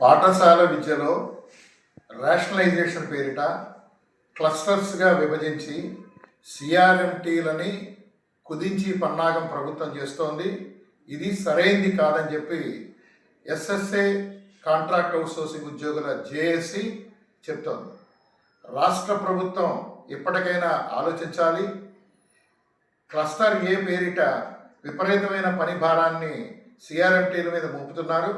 పాఠశాల విద్యలో రేషనలైజేషన్ పేరిట క్లస్టర్స్గా విభజించి సిఆర్ఎంటీలని కుదించి పన్నాగం ప్రభుత్వం చేస్తోంది. ఇది సరైంది కాదని చెప్పి ఎస్ఎస్ఏ కాంట్రాక్ట్ అవుట్సోర్సింగ్ ఉద్యోగుల జేఏసీ చెప్తోంది. రాష్ట్ర ప్రభుత్వం ఇప్పటికైనా ఆలోచించాలి. క్లస్టర్ ఏ పేరిట విపరీతమైన పని భారాన్ని సిఆర్ఎంటీల మీద మోపుతున్నారు.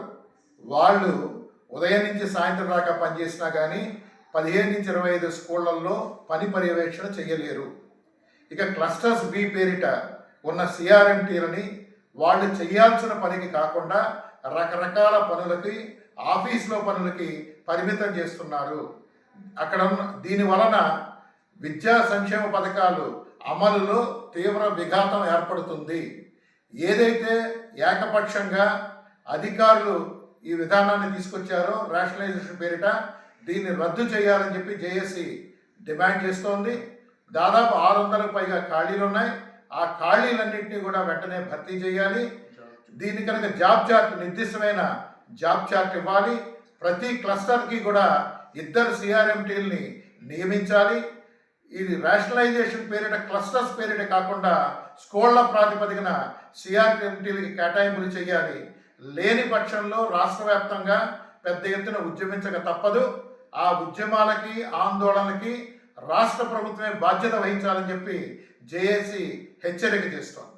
వాళ్ళు ఉదయం నుంచి సాయంత్రం దాకా పనిచేసినా కానీ పదిహేను నుంచి ఇరవై ఐదు స్కూళ్ళల్లో పని పర్యవేక్షణ చేయలేరు ఇక క్లస్టర్స్ బి పేరిట ఉన్న సిఆర్ఎంటీలని వాళ్ళు చేయాల్సిన పనికి కాకుండా రకరకాల పనులకి ఆఫీస్లో పనులకి పరిమితం చేస్తున్నారు. అక్కడ ఉన్న దీని వలన విద్యా సంక్షేమ పథకాలు అమలులో తీవ్ర విఘాతం ఏర్పడుతుంది. ఏదైతే ఏకపక్షంగా అధికారులు ఈ విధానాన్ని తీసుకొచ్చారో. రేషనలైజేషన్ పేరిట దీన్ని రద్దు చేయాలని చెప్పి జేఏసీ డిమాండ్ చేస్తోంది. దాదాపు ఆరు వందలకు పైగా ఖాళీలు ఉన్నాయి. ఆ ఖాళీలన్నింటినీ కూడా వెంటనే భర్తీ చేయాలి. దీని కనుక జాబ్ చార్ట్ నిర్దిష్టమైన జాబ్ చార్ట్ ఇవ్వాలి. ప్రతి క్లస్టర్కి కూడా ఇద్దరు సిఆర్ఎంటీల్ని నియమించాలి. ఇది రేషనలైజేషన్ పేరిట క్లస్టర్స్ పేరిట కాకుండా స్కూళ్ళ ప్రాతిపదికన సిఆర్ఎంటీలకి కేటాయింపులు చేయాలి. లేని పక్షంలో రాష్ట్ర వ్యాప్తంగా పెద్ద ఎత్తున ఉద్యమించక తప్పదు. ఆ ఉద్యమాలకి ఆందోళనకి రాష్ట్ర ప్రభుత్వమే బాధ్యత వహించాలని చెప్పి జేఏసీ హెచ్చరిక చేస్తోంది.